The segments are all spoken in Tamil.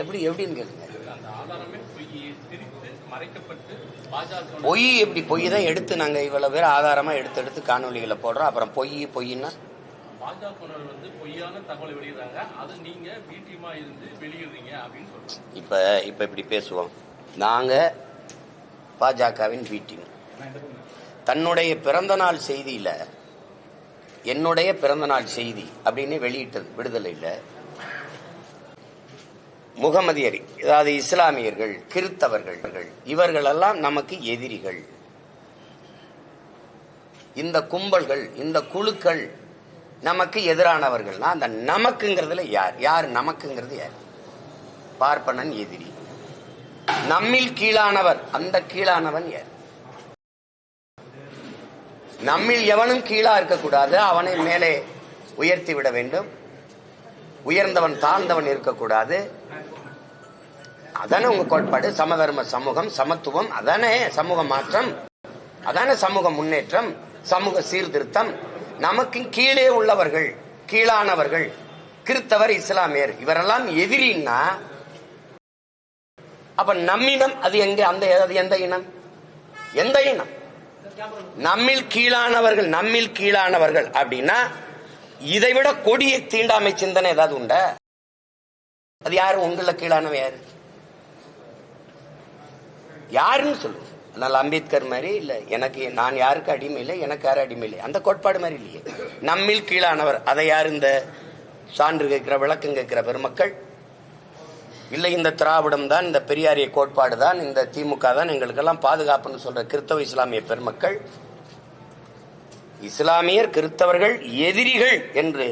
எப்படி எப்படின்னு கேளுங்க. பொய் எப்படி பொய் தான் எடுத்து நாங்க இவ்வளவு பேர் ஆதாரமா எடுத்து எடுத்து காணொலிகளை போடுறோம். அப்புறம் பொய் சொல்றாங்க. இப்ப இப்ப இப்படி பேசுவோம். நாங்க பாஜகவின் டீம் தன்னுடைய பிறந்த நாள் செய்தியில என்னுடைய பிறந்த நாள் செய்தி அப்படின்னு வெளியிட்டது விடுதலையில முகமதியர் அதாவது இஸ்லாமியர்கள் கிறித்தவர்கள் இவர்களெல்லாம் நமக்கு எதிரிகள். இந்த கும்பல்கள் இந்த குழுக்கள் நமக்கு எதிரானவர்கள்னா அந்த நமக்குங்கிறதுல யார்? யார் நமக்குங்கிறது யார்? பார்ப்பனன் எதிரி. நம்மில் கீழானவர் அந்த கீழானவன் யார்? நம்மில் எவனும் கீழா இருக்கக்கூடாது அவனை மேலே உயர்த்தி விட வேண்டும். உயர்ந்தவன் தாழ்ந்தவன் இருக்கக்கூடாது. அதானே உங்க கோட்பாடு? சமதர்ம சமூகம் சமத்துவம் அதானே சமூக மாற்றம்? அதானே சமூக முன்னேற்றம் சமூக சீர்திருத்தம்? நமக்கு கீழே உள்ளவர்கள் கீழானவர்கள் கிறித்தவர் இஸ்லாமியர் இவரெல்லாம் எதிரின்னா அப்ப நம்மினம் அது எங்க? அந்த அது எந்த இனம்? எந்த இனம்? நம்மில் கீழானவர்கள் நம்மில் கீழானவர்கள் அப்படின்னா இதை விட கொடிய தீண்டாமை சிந்தனை ஏதாவது உண்டா? அது யாரு? உங்களை கீழானவன் யாரு? யாருன்னு சொல்லுங்க அதனால அம்பேத்கர் மாதிரி இல்ல. எனக்கு நான் யாருக்கு அடிமை இல்லை எனக்கு யாரும் அடிமை இல்லை. அந்த கோட்பாடு மாதிரி இல்லையே. நம்மில் கீழானவர் அதை யார் இந்த சான்று கேட்கிற விளக்கம் கேட்கிற பெருமக்கள்? இல்லை இந்த திராவிடம் தான் இந்த பெரியாரிய கோட்பாடு தான் இந்த திமுக தான் எங்களுக்கெல்லாம் பாதுகாப்புன்னு சொல்ற கிறிஸ்தவ இஸ்லாமிய பெருமக்கள். இஸ்லாமியர் கிறிஸ்தவர்கள் எதிரிகள் என்று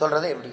சொல்றதை எப்படி?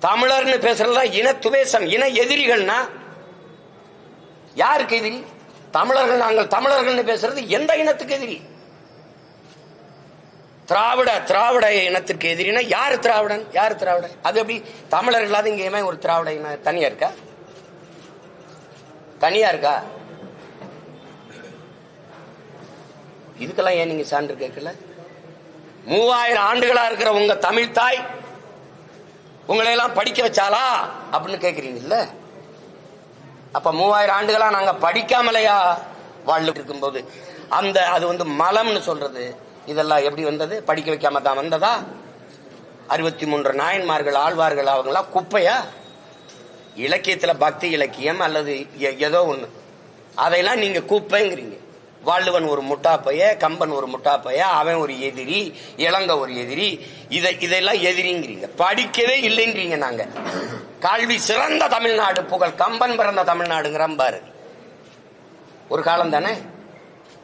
தமிழர்னு பேசுறதா இன துவேசம் இன எதிரிகள்னா யாருக்கு எதிரி? தமிழர்கள் நாங்கள் தமிழர்கள் பேசுறது எந்த இனத்துக்கு எதிரி? திராவிட திராவிட இனத்திற்கு எதிரினா யார் திராவிடன்? யார் திராவிடன்? அது எப்படி? தமிழர் இல்லாத இங்க ஏன் ஒரு திராவிட இன தனியா இருக்கா? தனியா இருக்கா? இதுக்கெல்லாம் ஏன் நீங்க சான்று கேட்கல? மூவாயிரம் ஆண்டுகளா இருக்கிற உங்க தமிழ் தாய் உங்களை எல்லாம் படிக்க வச்சாலா அப்படின்னு கேக்குறீங்கல்ல? அப்ப மூவாயிரம் ஆண்டுகளா நாங்க படிக்காமலையா வாழ்ந்துட்டு இருக்கும்போது? அந்த அது வந்து மலம்னு சொல்றது. இதெல்லாம் எப்படி வந்தது? படிக்க வைக்காம தான் வந்ததா? அறுபத்தி மூன்று நாயன்மார்கள் ஆழ்வார்கள் அவங்களாம் குப்பையா? இலக்கியத்துல பக்தி இலக்கியம் அல்லது ஏதோ ஒண்ணு. அதையெல்லாம் நீங்க குப்பைங்கிறீங்க. வள்ளுவன் ஒரு முட்டாப்பைய கம்பன் ஒரு முட்டாப்பைய அவன் ஒரு எதிரி இளங்க ஒரு எதிரி. இதை இதெல்லாம் எதிரிங்கிறீங்க. படிக்கவே இல்லைங்கிறீங்க நாங்க. கல்வி சிறந்த தமிழ்நாடு புகழ் கம்பன் பிறந்த தமிழ்நாடுங்கிற பாரதி ஒரு காலம் தானே?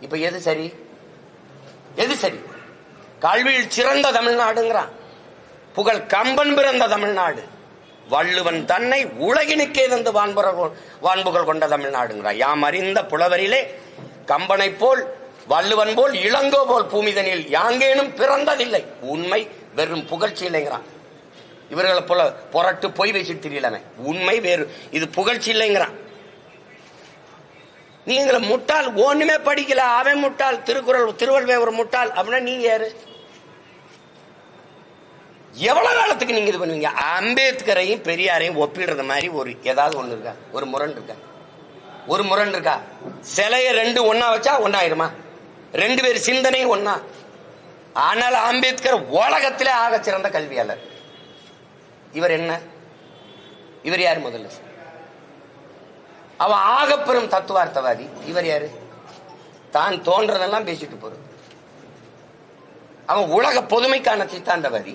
இப்ப எது சரி? எது சரி? கல்வியில் சிறந்த தமிழ்நாடுங்கிறான். புகழ் கம்பன் பிறந்த தமிழ்நாடு. வள்ளுவன் தன்னை உலகினுக்கே தந்து வான்புற வான்புகள் கொண்ட தமிழ்நாடுங்கிறான். யாம் அறிந்த புலவரிலே கம்பனை போல் வள்ளுவன் போல் இளங்கோ போல் பூமிதனில் யாங்கேனும் பிறந்ததில்லை. உண்மை வெறும் புகழ்ச்சி இல்லைங்கிறான். இவர்களை போல புரட்டு பொய் வச்சுட்டு தெரியலமே உண்மை வேறு. இது புகழ்ச்சி இல்லைங்கிறான். நீங்கள முட்டாள் ஒண்ணுமே படிக்கல. அவன் முட்டாள் திருக்குறள் திருவள்ளுவர் ஒரு முட்டாள். அப்படின்னா நீங்க யாரு? எவ்வளவு காலத்துக்கு நீங்க இது பண்ணுவீங்க? அம்பேத்கரையும் பெரியாரையும் ஒப்பிடுறது மாதிரி ஒரு ஏதாவது ஒண்ணு இருக்கா? ஒரு முரண் இருக்கா? ஒரு முரண் இருக்கா? சிலைய ரெண்டு ஒன்னா வச்சா ஒன்னாயிருமா ரெண்டு பேர் சிந்தனையும் ஒன்னா ஆனால் அம்பேத்கர் உலகத்திலே ஆக சிறந்த கல்வியாளர். இவர் என்ன? இவர் யார் முதல்ல? அவன் ஆகப்பெரும் தத்துவார்த்தவாதி. இவர் யாரு? தான் தோன்றதெல்லாம் பேசிட்டு போறது அவன் உலக பொதுமைக்கான சித்தாந்தவாதி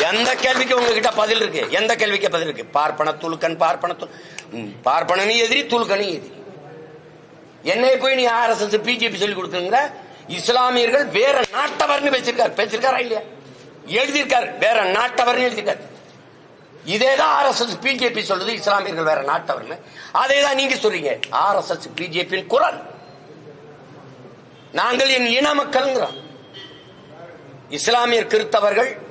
எந்த கேள்விக்கு உங்ககிட்ட பதில் இருக்கு? எந்த கேள்விக்கு பதில் இருக்கு? பார்ப்பன துலுக்கன் பார்ப்பன து- ம், எதிரி துலுக்கனும் எதிரி. என்னை போய் நீ ஆர்எஸ்எஸ் பிஜேபி சொல்லி கொடுக்குறீங்க இஸ்லாமியர்கள் வேற நாட்டவர்னு பேசியிருக்காரு பேசியிருக்காரா இல்லையா? எழுதியிருக்காரு. வேற நாட்டவர்னு எழுதியிருக்காரு. இதேதான் ஆர்எஸ்எஸ் பிஜேபி சொல்றது இஸ்லாமியர்கள் வேற நாட்டவர்னு. அதே தான் நீங்க சொல்றீங்க. ஆர்எஸ்எஸ் பிஜேபியின் குரல். நாங்கள் என் இன மக்கள்ங்கிறோம். இஸ்லாமியர் கிறித்தவர்கள்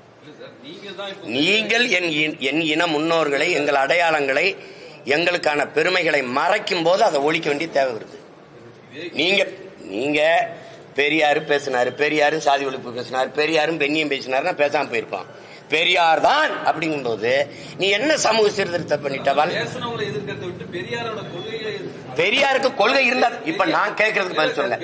நீங்கள் என் என் இன முன்னோர்களை எங்கள் அடையாளங்களை எங்களுக்கான பெருமைகளை மறைக்கும் போது அதை ஒழிக்க வேண்டிய தேவை வருது. நீங்க நீங்க பெரியாரு பேசினாரு பெரியாரும் சாதி ஒழிப்பு பேசினாரு பெரியாரும் பெண்ணியம் பேசினார்னா பேசாம போயிருப்பான் பெரியார் தான் அப்படிங்கும்போது நீ என்ன சமூக சீர்திருத்தம் பண்ணிட்ட பெரியாருக்கு கொள்கை இருந்தா இப்ப நான் கேட்கறதுக்கு பதில் சொல்லுங்க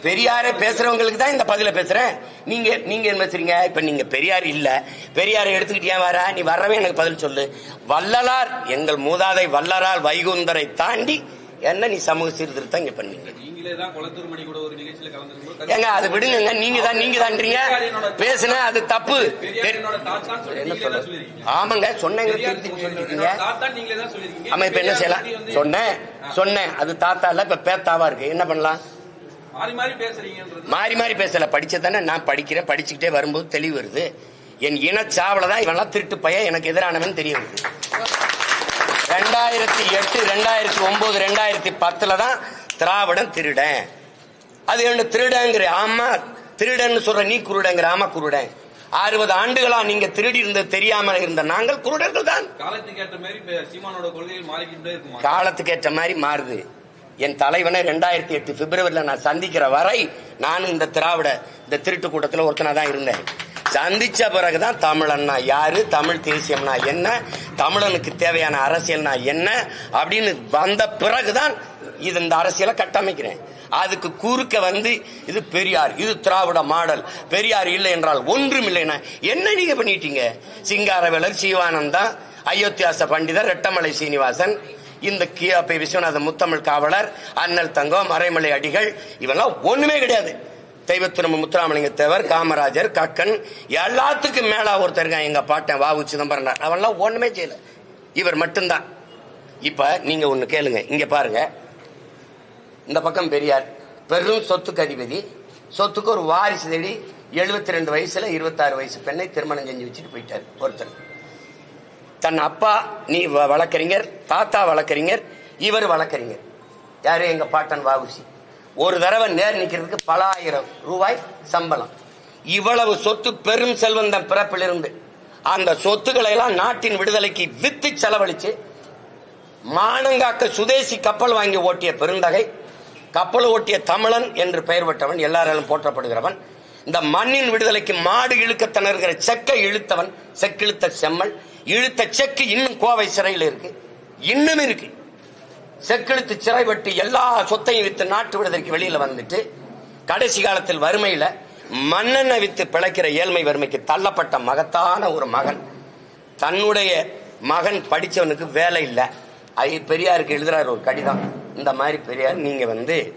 பெரியார் பேசுறவங்களுக்கு தான் இந்த பதில பேசுறேன். நீங்க நீங்க என்ன பேசுறீங்க? இப்ப நீங்க பெரியார் இல்ல. பெரியாரை எடுத்துக்கிட்டு ஏன் வர நீ வரவே எனக்கு பதில் சொல்லு. வள்ளலார் எங்கள் மூதாதை வள்ளலார் வைகுந்தரை தாண்டி என்ன நீ சமூக சீர்திருத்தம் இங்க பண்ணீங்க ஏங்க அது விடுங்க நீங்க தான் நீங்க தான்றீங்க பேசுன அது தப்பு. என்ன ஆமாங்க சொன்னேங்க திருத்தி ஆமா இப்ப என்ன செய்யலாம்? சொன்னேன் சொன்னேன். அது தாத்தா இல்ல இப்ப பேத்தாவா இருக்கு. என்ன பண்ணலாம்? மாறி மாறி பேசுறீங்கன்றது. மாறி மாறி பேசல. படிச்சதானே நான் படிக்கிறேன். படிச்சுக்கிட்டே வரும்போது தெளிவு வருது. என் இனச்சாவல தான் இவெல்லாம் திருட்டு பையன். எனக்கு எதிரானவன் தெரிய வருது. ரெண்டாயிரத்தி எட்டு ரெண்டாயிரத்தி ஒன்பது ரெண்டாயிரத்தி பத்துல தான் திராவிடன் திருடன். அது என்ன திருடங்கிற ஆமா திருடன்னு சொல்ற நீ குருடங்கிற ஆமா குருடன். அறுபது ஆண்டுகளா நீங்க திருடி இருந்தது தெரியாம இருந்த நாங்கள் குருடர்கள் தான். காலத்துக்கு ஏற்ற மாதிரி காலத்துக்கு ஏற்ற மாறுது. என் தலைவனை ரெண்டாயிரத்தி எட்டு பிப்ரவரியில நான் சந்திக்கிற வரை நானும் இந்த திராவிட இந்த திருட்டு கூட்டத்தில் ஒருத்தனா தான் இருந்தேன். சந்திச்ச பிறகுதான் தமிழன்னா யாரு தமிழ் தேசியம்னா என்ன தமிழனுக்கு தேவையான அரசியல்னா என்ன அப்படின்னு வந்த பிறகுதான் இது இந்த அரசியலை கட்டமைக்கிறேன். அதுக்கு குறுக்க வந்து இது பெரியார் இது திராவிட மாடல் பெரியார் இல்லை என்றால் ஒன்றும் இல்லைன்னா என்ன நீங்க பண்ணிட்டீங்க? சிங்காரவேலர் சிவானந்தா அயோத்தியாச பண்டிதர் ரெட்டமலை சீனிவாசன் இந்த கியாபி விஸ்வநாத முத்தமிழ் காவலர் அண்ணல் தங்கம் மறைமலை அடிகள் இவெல்லாம் ஒண்ணுமே கிடையாது. தெய்வத்துறம்பு முத்துராமலிங்க தேவர் காமராஜர் கக்கன் எல்லாத்துக்கும் மேலா ஒருத்தர் இருக்கான் எங்க பாட்டன் வாவு சிதம்பரனார். அவன்லாம் ஒண்ணுமே செய்யல. இவர் மட்டும்தான். இப்ப நீங்க ஒண்ணு கேளுங்க. இங்க பாருங்க. இந்த பக்கம் பெரியார். பெரும் சொத்துக்கு அதிபதி. சொத்துக்கு ஒரு வாரிசு தேடி எழுபத்தி ரெண்டு வயசுல இருபத்தாறு வயசு பெண்ணை திருமணம் செஞ்சு வச்சுட்டு போயிட்டார் ஒருத்தர். தன் அப்பா நீ வ- வழக்கறிஞர் தாத்தா வழக்கறிஞர் இவர் வழக்கறிஞர். யாரு? எங்க பாட்டன் வாவுசி ஒரு தடவை நேர் நிக்கிறதுக்கு பல ஆயிரம் ரூபாய் சம்பளம். இவ்வளவு சொத்து பெரும் செல்வந்தன் பிறப்பிலிருந்து அந்த சொத்துக்களை எல்லாம் நாட்டின் விடுதலைக்கு வித்து செலவழிச்சு மானங்காக்க சுதேசி கப்பல் வாங்கி ஓட்டிய பெருந்தகை கப்பல் ஓட்டிய தமிழன் என்று பெயர் பெற்றவன் எல்லாராலும் போற்றப்படுகிறவன் இந்த மண்ணின் விடுதலைக்கு மாடு இழுக்க திணறுகிற செக்கை இழுத்தவன் செக்கிழுத்த செம்மல் இழுத்த செக்கு இன்னும் கோவை சிறையில் இருக்கு இன்னும் இருக்கு. செக்கிழுத்து சிறை வெட்டி எல்லா சொத்தையும் வித்து நாட்டு விடுதலைக்கு வெளியில வந்துட்டு கடைசி காலத்தில் வறுமையில மண்ணெண்ணை வித்து பிழைக்கிற ஏழ்மை வறுமைக்கு தள்ளப்பட்ட மகத்தான ஒரு மகன். தன்னுடைய மகன் படித்தவனுக்கு வேலை இல்லை. அது பெரியாருக்கு எழுதுறாரு ஒரு கடிதம். இந்த மாதிரி பெரியார் நீங்க வந்து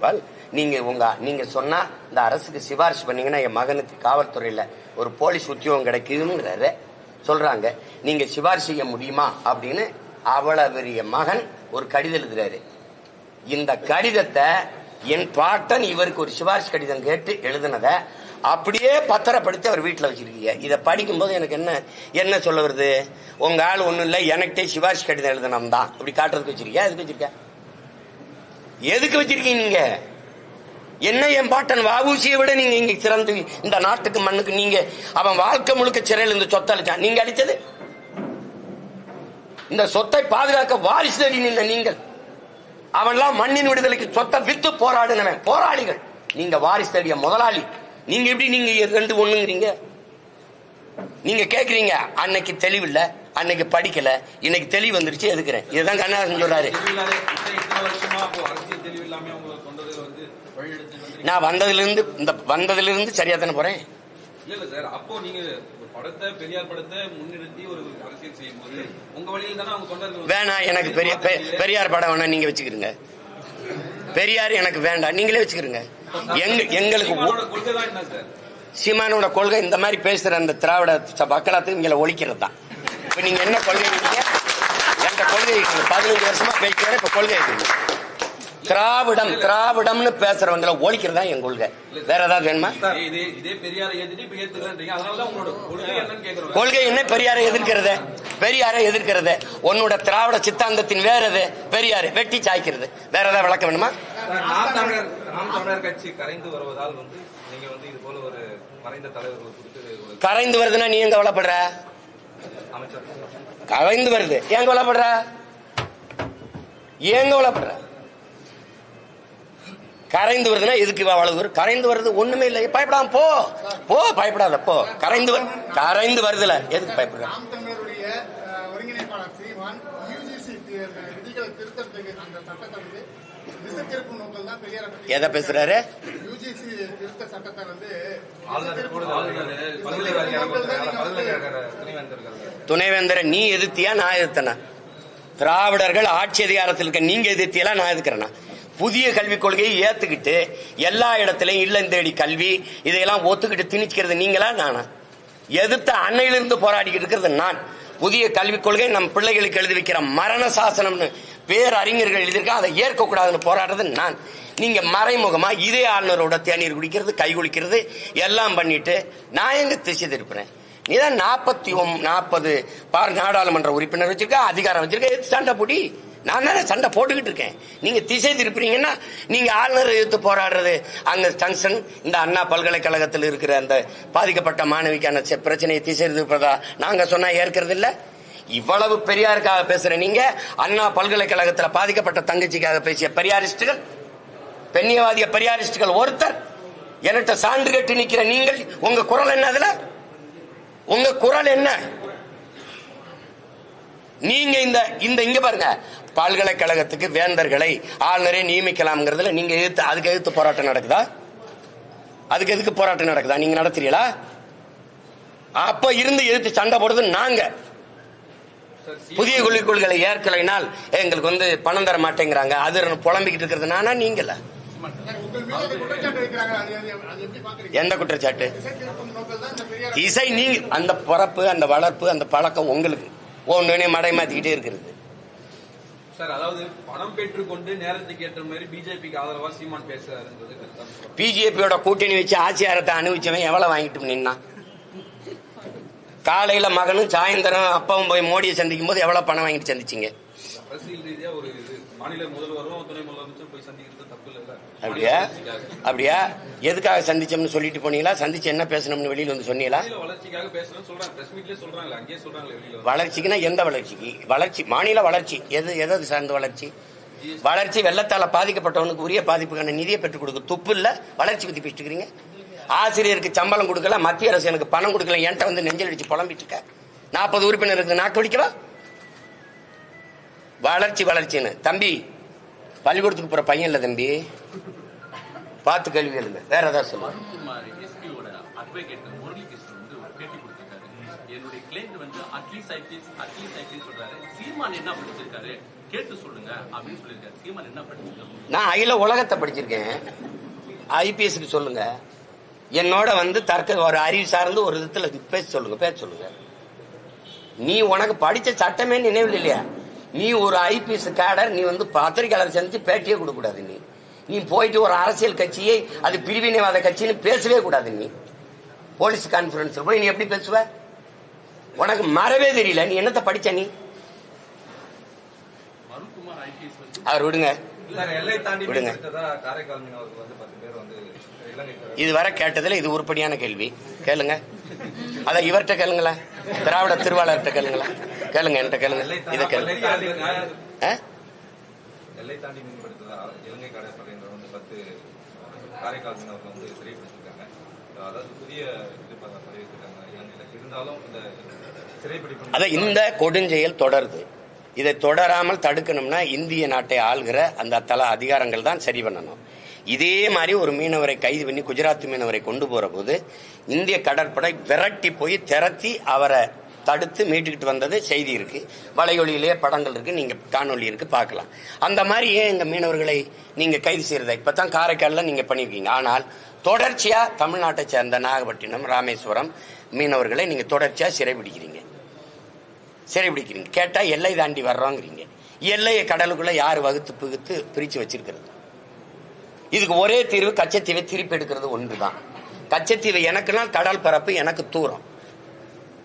நீங்க உங்க நீங்க சொன்னா இந்த அரசுக்கு சிபாரிசு பண்ணீங்கன்னா என் மகனுக்கு காவல்துறையில ஒரு போலீஸ் உத்தியோகம் கிடைக்குதுங்கிறாரு. சொல்றாங்க. நீங்க சிபாரிசு செய்ய முடியுமா? அப்படின்னு அவ்வளவு பெரிய மகன் ஒரு கடிதம் எழுதுறாரு. இந்த கடிதத்தை என் பாட்டன் இவருக்கு ஒரு சிபாரிசு கடிதம் கேட்டு எழுதுனத அப்படியே பத்திரப்படுத்தி அவர் வீட்டில் வச்சிருக்கீங்க. இதை படிக்கும்போது எனக்கு என்ன என்ன சொல்ல வருது? உங்க ஆள் ஒன்றும் இல்லை எனக்கிட்டே சிபாரிசு கடிதம் எழுதணும் தான். இப்படி காட்டுறதுக்கு வச்சிருக்கியா? எதுக்கு வச்சிருக்க எதுக்கு வச்சிருக்கீங்க நீங்க? என்ன என் பாட்டன் வாவூசியை விட நீங்க இங்க சிறந்து இந்த நாட்டுக்கு மண்ணுக்கு நீங்க அவன் வாழ்க்கை முழுக்க சிறையில் இந்த சொத்தளிச்சான். நீங்க அடிச்சது இந்த சொத்தை பாதுகாக்க வாரிசு தேடி நின்ற நீங்கள். அவன்லாம் மண்ணின் விடுதலைக்கு சொத்தை வித்து போராடுனவன். போராளிகள். நீங்க வாரிசு தேடிய முதலாளி. நீங்க எப்படி நீங்க ரெண்டு ஒண்ணுங்கிறீங்க? நீங்க கேக்குறீங்க அன்னைக்கு தெளிவில்ல அன்னைக்கு படிக்கல இன்னைக்கு தெளிவு வந்துருச்சு எதுக்குறேன்? இதுதான் கண்ணாசன் சொல்றாரு. நான் வந்ததுல இருந்து இந்த வந்ததுல இருந்து சரியா தானே போறேன் படத்தை பெரியார் படத்தை முன்னிறுத்தி ஒரு அரசியல் செய்யும் போது உங்க வழியில் தானே அவங்க கொண்டாந்து வேணாம் எனக்கு பெரிய பெரியார் படம் வேணா நீங்க வச்சுக்கிறீங்க பெரியார் எனக்கு வேண்டாம் நீங்களே வச்சுக்கிறீங்க எங்க எங்களுக்கு சீமானோட கொள்கை இந்த மாதிரி பேசுற அந்த திராவிட மக்களாத்துக்கு இங்களை ஒழிக்கிறது தான் இப்ப நீங்க என்ன கொள்கை என்ற கொள்கை பதினஞ்சு வருஷமா பேசுறேன் இப்ப கொள்கை இருக்கீங்க திராவிடம் திராவிடம்னு பேசுறவங்களை ஒழிக்கிறது என் கொள்கை. வேற ஏதாவது வேணுமா? கொள்கை என்ன? பெரியாரை எதிர்க்கிறது. பெரியாரை எதிர்க்கிறது. உன்னோட திராவிட சித்தாந்தத்தின் வேற எது? பெரியாரு வெட்டி சாய்க்கிறது. வேற ஏதாவது விளக்க வேணுமா? கரைந்து வருதுன்னா நீ எங்க கவலைப்படுற? கரைந்து வருது. ஏன் கவலைப்படுற? ஏன் கவலைப்படுற? கரைந்து வருதுன்னா எதுக்கு அவ்வளவு வரும் கரைந்து வருது ஒண்ணுமே இல்லை. பயப்படாம போ. போ பயப்படாத போ. கரைந்து வரு- கரைந்து வருதுல. எதுக்கு பயப்படுற? எதை பேசுறாரு? துணைவேந்தர் நீ எதிர்த்தியா நான் எதிர்த்தனா? திராவிடர்கள் ஆட்சி அதிகாரத்தில் இருக்க நீங்க எதிர்த்தியெல்லாம் நான் எதிர்க்கிறேனா? புதிய கல்விக் கொள்கையை ஏத்துக்கிட்டு எல்லா இடத்துலயும் இல்லம் தேடி கல்வி இதையெல்லாம் ஒத்துக்கிட்டு திணிக்கிறது நீங்களா நானா? எதிர்த்த அன்னையிலிருந்து போராடிக்கிட்டு இருக்கிறது நான். புதிய கல்விக் கொள்கை நம் பிள்ளைகளுக்கு எழுதி வைக்கிற மரண சாசனம்னு பேரறிஞர்கள் எழுதியிருக்கா அதை ஏற்கக்கூடாதுன்னு போராடுறது நான். நீங்க மறைமுகமா இதே ஆளுநரோட தேநீர் குடிக்கிறது கை குளிக்கிறது எல்லாம் பண்ணிட்டு நான் எங்க திசை திருப்புறேன்? நீதான் நாற்பத்தி நாற்பது பார் நாடாளுமன்ற உறுப்பினர் வச்சிருக்க அதிகாரம் வச்சிருக்க எது சண்டை நான் தானே சண்டை போட்டுக்கிட்டு இருக்கேன். நீங்க திசை திருப்புறீங்கன்னா நீங்க ஆளுநர் எதிர்த்து போராடுறது அங்க ஜங்ஷன் இந்த அண்ணா பல்கலைக்கழகத்தில் இருக்கிற அந்த பாதிக்கப்பட்ட மாணவிக்கான பிரச்சனையை திசை திருப்பதா நாங்க சொன்னா ஏற்கிறது இவ்வளவு பெரியாருக்காக பேசுற நீங்க அண்ணா பல்கலைக்கழகத்தில் பாதிக்கப்பட்ட தங்கச்சிக்காக பேசிய பெரியாரிஸ்டுகள் பெண்ணியவாதிய பெரியாரிஸ்டுகள் ஒருத்தர் என்கிட்ட சான்று கட்டி நிக்கிற நீங்கள் உங்க குரல் என்ன அதுல? உங்க குரல் என்ன? நீங்க இந்த இந்த இங்க பாருங்க. பல்கலைக்கழகத்துக்கு வேந்தர்களை ஆளுநரை நியமிக்கலாம்ங்கிறதுல நீங்க எதிர்த்து அதுக்கு எதிர்த்து போராட்டம் நடக்குதா? அதுக்கு எதுக்கு போராட்டம் நடக்குதா? நீங்க நடத்துறீங்களா? அப்ப இருந்து எதிர்த்து சண்டை போடுறது நாங்க. புதிய கொள்கை ஏற்கலைனால் எங்களுக்கு வந்து பணம் தர மாட்டேங்கிறாங்க. அது புலம்பிக்கிட்டு இருக்கிறது நானா நீங்கள? எந்த குற்றச்சாட்டு? இசை நீங்க அந்த பிறப்பு அந்த வளர்ப்பு அந்த பழக்கம் உங்களுக்கு ஒன்னு மடை மாத்திக்கிட்டே இருக்கிறது. சார் அதாவது பணம் பெற்றுக்கொண்டு நேரத்துக்கு ஏற்ற மாதிரி பிஜேபிக்கு ஆதரவா சீமான் பேசுறாருன்றது. பிஜேபியோட கூட்டணி வச்சு ஆட்சியாரத்தை அனுபவிச்சவன் எவ்வளவு வாங்கிட்டு நின்னா? காலையில மகனும் சாயந்தரம் அப்பாவும் போய் மோடியை சந்திக்கும் போது எவ்வளவு பணம் வாங்கிட்டு சந்திச்சீங்க? அரசியல் ரீதியா ஒரு அப்படியா? அப்படியா? எதுக்காக சந்திச்சோம்னு சொல்லிட்டு போனீங்களா? சந்திச்சு என்ன பேசணும்னு வெளியில வந்து சொன்னீங்களா. வளர்ச்சிக்குன்னா எந்த வளர்ச்சிக்கு? வளர்ச்சி மாநில வளர்ச்சி. எது எது சார்ந்த வளர்ச்சி? வளர்ச்சி வெள்ளத்தால பாதிக்கப்பட்டவனுக்கு உரிய பாதிப்புக்கான நிதியை பெற்றுக் கொடுக்க துப்பு இல்ல? வளர்ச்சி பத்தி பேசிட்டு இருக்கிறீங்க ஆசிரியருக்கு சம்பளம் கொடுக்கல மத்திய அரசு எனக்கு பணம் கொடுக்கல என்கிட்ட வந்து நெஞ்சல் அடிச்சு புலம்பிட்டு இருக்க. நாற்பது உறுப்பினருக்கு நாக்கு வலிக்கவா வளர்ச்சி வளர்ச்சின்னு. தம்பி பள்ளிக்கூடத்துக்கு போற பையன் இல்ல தம்பி. பார்த்து கேள்வி எழுங்க வேற ஏதாவது சொல்லு என்னுடைய கிளைண்ட் வந்து அட்லீஸ்ட் ஐபிஎஸ் அட்லீஸ்ட் ஐபிஎஸ் சொல்றாரு சீமான் என்ன படிச்சிருக்காரு கேட்டு சொல்லுங்க. அப்படின்னு சொல்லியிருக்காரு சீமான் என்ன படிச்சிருக்காரு நான் அகில உலகத்தை படிச்சிருக்கேன் ஐபிஎஸ்க்கு சொல்லுங்க. என்னோட வந்து தர்க்க ஒரு அறிவு சார்ந்து ஒரு விதத்துல பேச சொல்லுங்க பேச சொல்லுங்க. நீ உனக்கு படிச்ச சட்டமே நினைவில் இல்லையா நீ ஒரு ஐபிஎஸ் கேடர் நீ வந்து பத்திரிகையாளர் சந்திச்சு பேட்டியே கொடுக்க கூடாது நீ. நீ போயிட்டு ஒரு அரசியல் கட்சியை அது பிரிவினைவாத கட்சின்னு பேசவே கூடாது நீ. போலீஸ் கான்ஃபரன்ஸ் போய் நீ எப்படி பேசுவ? உனக்கு மறவே தெரியல நீ என்னத்த படிச்ச நீ? அவர் விடுங்க. விடுங்க. இதுவரை கேட்டதுல இது உருப்படியான கேள்வி. கேளுங்க. அத இவர்கிட்ட கேளுங்களேன் திராவிட திருவாளர்கிட்ட கேளுங்களேன் கேளுங்க என்கிட்ட கேளுங்க. இதை கேளுங்க அத இந்த கொடுஞ்செயல் தொடருது. இதை தொடராமல் தடுக்கணும்னா இந்திய நாட்டை ஆள்கிற அந்த தல அதிகாரங்கள் தான் சரி பண்ணணும். இதே மாதிரி ஒரு மீனவரை கைது பண்ணி குஜராத் மீனவரை கொண்டு போற போது இந்திய கடற்படை விரட்டி போய் திரத்தி அவரை தடுத்து மீட்டுக்கிட்டு வந்தது செய்தி இருக்கு. வலையொலியிலேயே படங்கள் இருக்கு. நீங்க காணொலி இருக்கு. பார்க்கலாம். அந்த மாதிரி ஏன் எங்க மீனவர்களை நீங்க கைது செய்யறதா? இப்பதான் காரைக்கால்ல நீங்க பண்ணிருக்கீங்க ஆனால் தொடர்ச்சியா தமிழ்நாட்டை சேர்ந்த நாகப்பட்டினம் ராமேஸ்வரம் மீனவர்களை நீங்க தொடர்ச்சியா சிறைபிடிக்கிறீங்க சிறைபிடிக்கிறீங்க கேட்டா எல்லை தாண்டி வர்றோங்கிறீங்க. எல்லையை கடலுக்குள்ள யார் வகுத்து புகுத்து பிரிச்சு வச்சிருக்கிறது? இதுக்கு ஒரே தீர்வு கச்சத்தீவை திருப்பி எடுக்கிறது ஒன்றுதான். கச்சத்தீவை எனக்குன்னா கடல் பரப்பு எனக்கு தூரம்.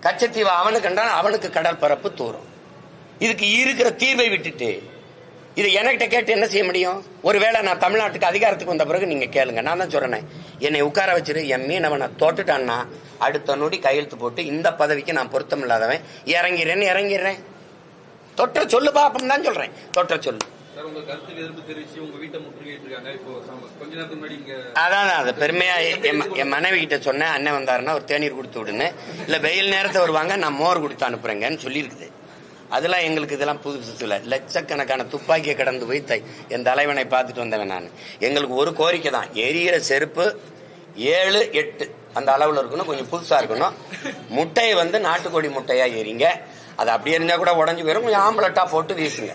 கச்சத்தீவை அவனுக்கு என்றால் அவனுக்கு கடல் பரப்பு தூரம். இதுக்கு இருக்கிற தீர்வை விட்டுட்டு இதை என்கிட்ட கேட்டு என்ன செய்ய முடியும்? ஒருவேளை நான் தமிழ்நாட்டுக்கு அதிகாரத்துக்கு வந்த பிறகு நீங்க கேளுங்க. நான் தான் சொல்றேன். என்னை உட்கார வச்சிரு. என் மீனவனை தோட்டுட்டான்னா அடுத்த நொடி கையெழுத்து போட்டு இந்த பதவிக்கு நான் பொருத்தம் இல்லாதவன் இறங்கிறேன்னு இறங்கிடுறேன் தொற்ற சொல்லு அப்படின்னு தான் சொல்றேன். தொற்ற சொல்லு. அதான் பெருமையா என் என் மனைவி கிட்ட சொன்னேன். அண்ணன் வந்தாருன்னா ஒரு தேநீர் கொடுத்து விடுன்னு. இல்ல வெயில் நேரத்தை வருவாங்க நான் மோர் கொடுத்து அனுப்புறேங்கன்னு சொல்லியிருக்குது. அதெல்லாம் எங்களுக்கு இதெல்லாம் புதுசு இல்லை. லட்சக்கணக்கான துப்பாக்கியை கடந்து போய் தை- என் தலைவனை பார்த்துட்டு வந்தவன் நான். எங்களுக்கு ஒரு கோரிக்கை தான். எரியிற செருப்பு ஏழு எட்டு. அந்த அளவில் இருக்கணும் கொஞ்சம் புதுசா இருக்கணும். முட்டையை வந்து நாட்டுக்கோழி முட்டையா எரிங்க. அது அப்படியே இருந்தா கூட உடஞ்சு போயிடும் கொஞ்சம் ஆம்பளட்டா போட்டு வீசுங்க.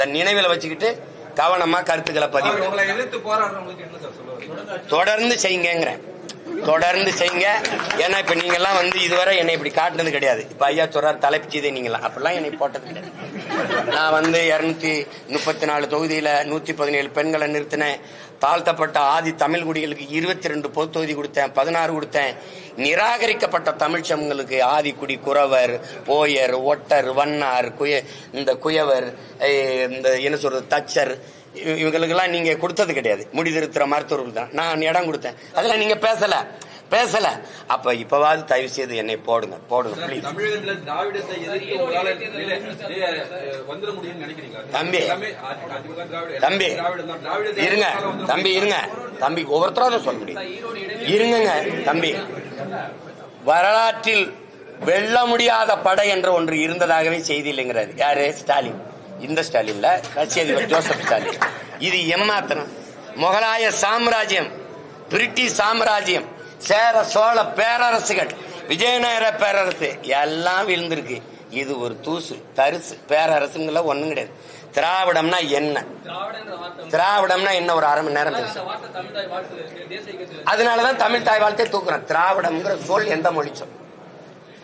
இந்த நினைவில் வச்சுக்கிட்டு கவனமா கருத்துக்களை பதிவு. தொடர்ந்து செய்யுங்கிறேன் தொடர்ந்து செய்யுங்க. ஏன்னா இப்ப நீங்க எல்லாம் வந்து இதுவரை என்னை இப்படி காட்டுனது கிடையாது. இப்ப ஐயா சொல்றாரு தலைப்பு செய்தே நீங்களாம் அப்படிலாம் என்னை போட்டது கிடையாது. நான் வந்து இருநூத்தி முப்பத்தி நாலு தொகுதியில நூத்தி பதினேழு பெண்களை நிறுத்தினேன். தாழ்த்தப்பட்ட ஆதி தமிழ் குடிகளுக்கு இருபத்தி ரெண்டு பொது தொகுதி கொடுத்தேன் பதினாறு கொடுத்தேன். நிராகரிக்கப்பட்ட தமிழ் சமங்களுக்கு ஆதிக்குடி குறவர் போயர் ஒட்டர் வண்ணார் குய இந்த குயவர் இந்த என்ன சொல்றது தச்சர் இவ- இவங்களுக்கெல்லாம் நீங்க கொடுத்தது கிடையாது. முடி திருத்துற மருத்துவர்கள் தான். நான் இடம் கொடுத்தேன். அதெல்லாம் நீங்க பேசல. பேசல. அப்ப இப்பவாவது தயவு செய்து என்னை போடுங்க. போடுங்க தம்பி. தம்பி. இருங்க. தம்பி? இருங்க. தம்பி ஒவ்வொருத்தரும் சொல்ல முடியும். இருங்கங்க தம்பி. வரலாற்றில் வெல்ல முடியாத படை என்ற ஒன்று இருந்ததாகவே செய்தி இல்லைங்கிறாரு. யாரு? ஸ்டாலின். இந்த ஸ்டாலின்ல ரஷ்ய அதிபர் ஜோசப் ஸ்டாலின். இது ஏமாத்தனம் முகலாய சாம்ராஜ்யம் பிரிட்டிஷ் சாம்ராஜ்யம் சேர சோழ பேரரசுகள் விஜயநகர பேரரசு எல்லாம் விழுந்திருக்கு. இது ஒரு தூசு தரிசு பேரரசுங்கள ஒன்றும் கிடையாது. திராவிடம்னா என்ன? திராவிடம்னா என்ன ஒரு அரை மணி நேரம் அதனாலதான் தமிழ் தாய் வாழ்த்தை தூக்குறேன். திராவிடம்ங்கிற சொல் எந்த மொழி சொல்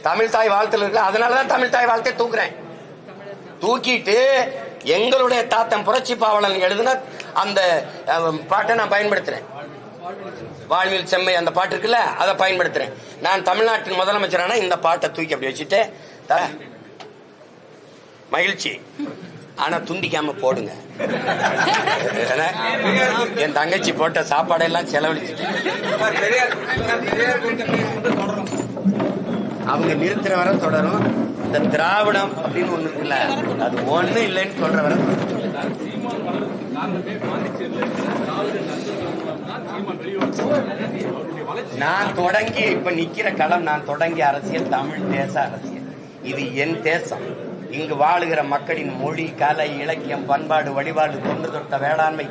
தமிழ் தாய் வாழ்த்துல இருக்கு அதனாலதான் தமிழ் தாய் வாழ்த்தை தூக்குறேன். தூக்கிட்டு எங்களுடைய தாத்தன் புரட்சி பாவலன் எழுதின அந்த பாட்டை நான் பயன்படுத்துறேன். வாழ்வில் செம்மை அந்த பாட்டு இருக்குல்ல அதை பயன்படுத்துறேன். நான் தமிழ்நாட்டின் முதலமைச்சரான இந்த பாட்டை தூக்கி அப்படி வச்சுட்டு மகிழ்ச்சி. ஆனா துண்டிக்காம போடுங்க. ஏன்னா, என் தங்கச்சி போட்ட சாப்பாடெல்லாம் செலவழிச்சிட்டு. அவங்க நிறுத்துற வரை தொடரும். இந்த திராவிடம் அப்படின்னு ஒண்ணு இருக்குல்ல அது ஒண்ணு இல்லைன்னு சொல்ற வரை நான் தொடங்கி இப்ப நிக்கிற களம் நான் தொடங்கிய அரசியல் தமிழ் தேச அரசியல். இது என் தேசம். இங்கு வாழுகிற மக்களின் மொழி கலை இலக்கியம் பண்பாடு வழிபாடு தொன்று தொட்ட வேளாண்மை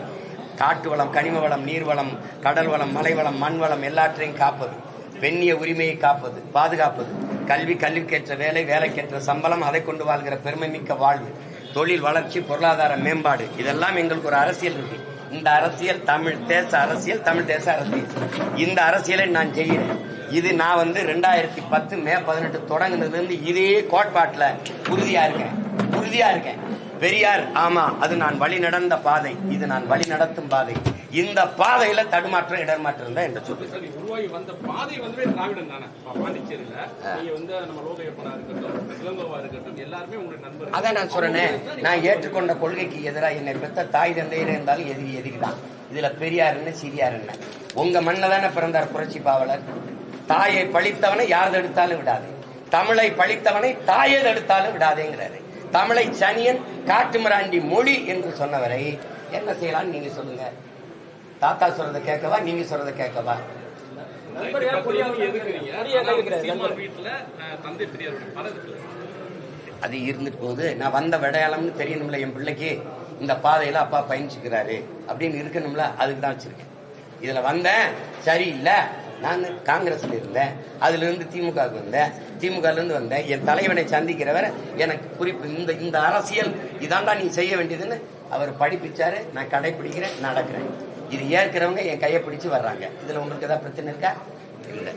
காட்டு வளம் கனிம வளம் நீர்வளம் கடல் வளம் மலைவளம் மண் வளம் எல்லாற்றையும் காப்பது. பெண்ணிய உரிமையை காப்பது பாதுகாப்பது. கல்வி கல்விக்கேற்ற வேலை வேலைக்கேற்ற சம்பளம் அதை கொண்டு வாழ்கிற பெருமை மிக்க வாழ்வு. தொழில் வளர்ச்சி பொருளாதார மேம்பாடு. இதெல்லாம் எங்களுக்கு ஒரு அரசியல் இருக்கு. இந்த அரசியல் தமிழ் தேச அரசியல் தமிழ் தேச அரசியல். இந்த அரசியலை நான் செய்கிறேன் இது நான் வந்து ரெண்டாயிரத்தி பத்து மே பதினெட்டு தொடங்குனதுல இருந்து இதே கோட்பாட்டுல உறுதியா இருக்கேன். உறுதியா இருக்கேன். பெரியார் ஆமா அது நான் வழி நடந்த பாதை. இது நான் வழி நடத்தும் பாதை. இந்த பாதையில தடுமாற்றம் இடர்மாற்றம் தான் என்று சொல்லு உருவாகி வந்த பாதை வந்து திராவிடம் தானே? பாண்டிச்சேரியில நீங்க வந்து நம்ம லோகையப்பனா இருக்கட்டும் இளங்கோவா இருக்கட்டும் எல்லாருமே உங்களுடைய நண்பர்கள். அதான் நான் சொல்றேனே நான் ஏற்றுக்கொண்ட கொள்கைக்கு எதிராக என்னை பெற்ற தாய் தந்தையர் இருந்தாலும் எதிரி எதிரி தான் இதுல பெரியார் என்ன சிறியார் என்ன? உங்க மண்ணில் தானே பிறந்தார் புரட்சி பாவலர். தாயை பழித்தவனை யார் தடுத்தாலும் விடாது. தமிழை பழித்தவனை தாயை தடுத்தாலும் விடாதேங்கிறாரு. தமிழை சனியன் காட்டுமிராண்டி மொழி என்று சொன்னவரை என்ன செய்யலாம் நீங்க சொல்லுங்க. தாத்தா சொல்றதை கேட்கவா நீங்க சொல்றதை கேட்கவா? அது இருந்துட்டு போகுது. நான் வந்த விடையாளம்னு தெரியணும்ல என் பிள்ளைக்கு. இந்த பாதையில அப்பா பயணிச்சுக்கிறாரு அப்படின்னு இருக்கணும்ல அதுக்கு தான் வச்சிருக்கேன். இதுல வந்தேன் சரியில்லை. நான் காங்கிரஸ்ல இருந்தேன். அதுல இருந்து திமுகவுக்கு வந்தேன். திமுக இருந்து வந்தேன். என் தலைவனை சந்திக்கிறவரை எனக்கு குறிப்பு. இந்த இந்த அரசியல் இதாண்டா நீ செய்ய வேண்டியதுன்னு அவர் படிப்பிச்சாரு. நான் கடைபிடிக்கிறேன் நடக்கிறேன். இது ஏற்கிறவங்க என் கையை பிடிச்சு வர்றாங்க. இதுல உங்களுக்கு ஏதாவது பிரச்சனை இருக்கா? இல்லை.